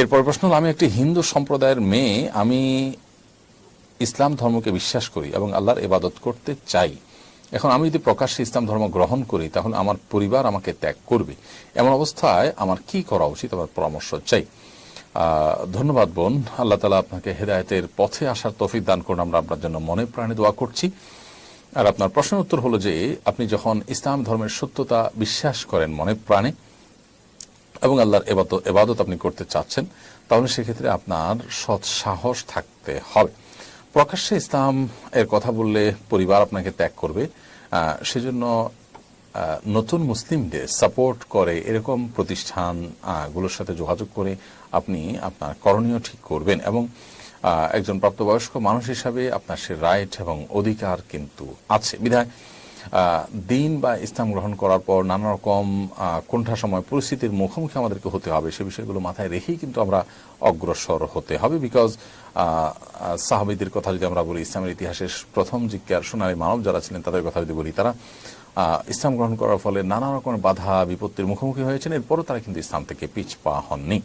এরপর প্রশ্ন হলো, আমি একটি হিন্দু সম্প্রদায়ের মেয়ে, আমি ইসলাম ধর্মকে বিশ্বাস করি এবং আল্লাহর ইবাদত করতে চাই। এখন আমি যদি প্রকাশ্যে ইসলাম ধর্ম গ্রহণ করি, তাহলে আমার পরিবার আমাকে ত্যাগ করবে। এমন অবস্থায় আমার কি করা উচিত? আমার পরামর্শ চাই। ধন্যবাদ বোন। আল্লাহ তালা আপনাকে হেদায়তের পথে আসার তৌফিক দান করুন। আমরা আপনার জন্য মনে প্রাণে দোয়া করছি। আর আপনার প্রশ্নের উত্তর হলো যে, আপনি যখন ইসলাম ধর্মের সত্যতা বিশ্বাস করেন মনে প্রাণে এবং আল্লাহর এবাদত এবাদত আপনি করতে চাচ্ছেন, তাহলে সেক্ষেত্রে আপনার সৎ সাহস থাকতে হবে। প্রকাশ্যে ইসলাম এর কথা বললে পরিবার আপনাকে ত্যাগ করবে সেজন্য নতুন মুসলিমদের সাপোর্ট করে এরকম প্রতিষ্ঠানগুলোর সাথে যোগাযোগ করে আপনি আপনার করণীয় ঠিক করবেন এবং একজন প্রাপ্তবয়স্ক মানুষ হিসাবে আপনার সে রাইট এবং অধিকার কিন্তু আছে। বিধায় দিন বা ইসলাম গ্রহণ করার পর নানা রকম কোনটা সময় পরিস্থিতির মুখোমুখি আমাদেরকে হতে হবে। সে বিষয়গুলো মাথায় রেখেই কিন্তু আমরা অগ্রসর হতে হবে বিকজ সাহাবিদের কথা যদি আমরা বলি, ইসলামের ইতিহাসের প্রথম জিজ্ঞার সোনালী মানব যারা ছিলেন, তাদের কথা যদি বলি, তারা ইসলাম গ্রহণ করার ফলে নানা রকমের বাধা, বিপত্তির মুখোমুখি হয়েছেন। এরপরও তারা কিন্তু ইসলাম থেকে পিছপা হননি।